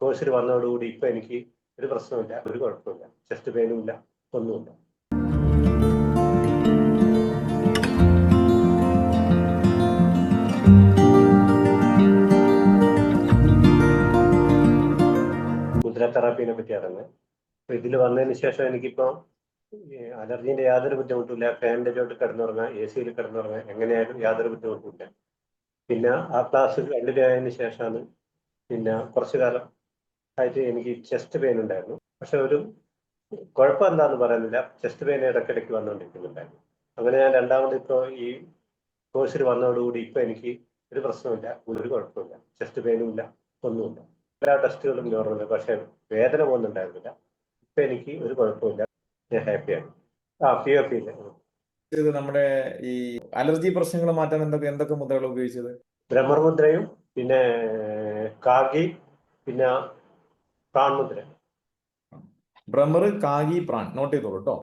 കോഴ്സിൽ വന്നതോടുകൂടി ഇപ്പൊ എനിക്ക് ഒരു പ്രശ്നമില്ല ഒരു കുഴപ്പമില്ല ചെസ്റ്റ് പെയിനും ഇല്ല ഒന്നുമില്ല. മുദ്ര പറ്റി അറിഞ്ഞ് അപ്പൊ ഇതിൽ വന്നതിന് ശേഷം എനിക്കിപ്പോ അലർജീന്റെ യാതൊരു ബുദ്ധിമുട്ടില്ല ഫാനിന്റെ ചോട്ട് കിടന്നുറങ്ങാം എ സിയിൽ കിടന്നുറങ്ങാം എങ്ങനെയായാലും യാതൊരു ബുദ്ധിമുട്ടില്ല പിന്നെ ആ ക്ലാസ് കണ്ടിന്യൂ ആയതിനു ശേഷമാണ് പിന്നെ കുറച്ചു കാലം ആയിട്ട് എനിക്ക് ചെസ്റ്റ് പെയിൻ ഉണ്ടായിരുന്നു. പക്ഷെ ഒരു കുഴപ്പം എന്താന്ന് പറയുന്നില്ല ചെസ്റ്റ് പെയിൻ ഇടയ്ക്കിടയ്ക്ക് വന്നുകൊണ്ടിരിക്കുന്നുണ്ടായിരുന്നു. അങ്ങനെ ഞാൻ രണ്ടാമത് ഇപ്പോൾ ഈ കോഴ്സിൽ വന്നതോടുകൂടി ഇപ്പൊ എനിക്ക് ഒരു പ്രശ്നമില്ല ഒരു കുഴപ്പമില്ല ചെസ്റ്റ് പെയിനും ഇല്ല. ഒന്നുമില്ല. എല്ലാ ടെസ്റ്റുകളും നോർമൽ പക്ഷെ വേദന പോകുന്നുണ്ടായിരുന്നില്ല ഇപ്പൊ എനിക്ക് ഒരു കുഴപ്പമില്ല ഞാൻ ഹാപ്പിയാണ് ആ ഒ പി ഇത് നമ്മുടെ ഈ അലർജി പ്രശ്നങ്ങൾ മാറ്റാൻ എന്തൊക്കെ എന്തൊക്കെ മുദ്രകൾ ഉപയോഗിച്ചത്? ബ്രഹ്മമുദ്രയും പിന്നെ കാഗി പിന്നെ പ്രാൺമുദ്ര ബ്രഹ്മർ കാഗി പ്രാൺ നോട്ട് ചെയ്തോളൂ കേട്ടോ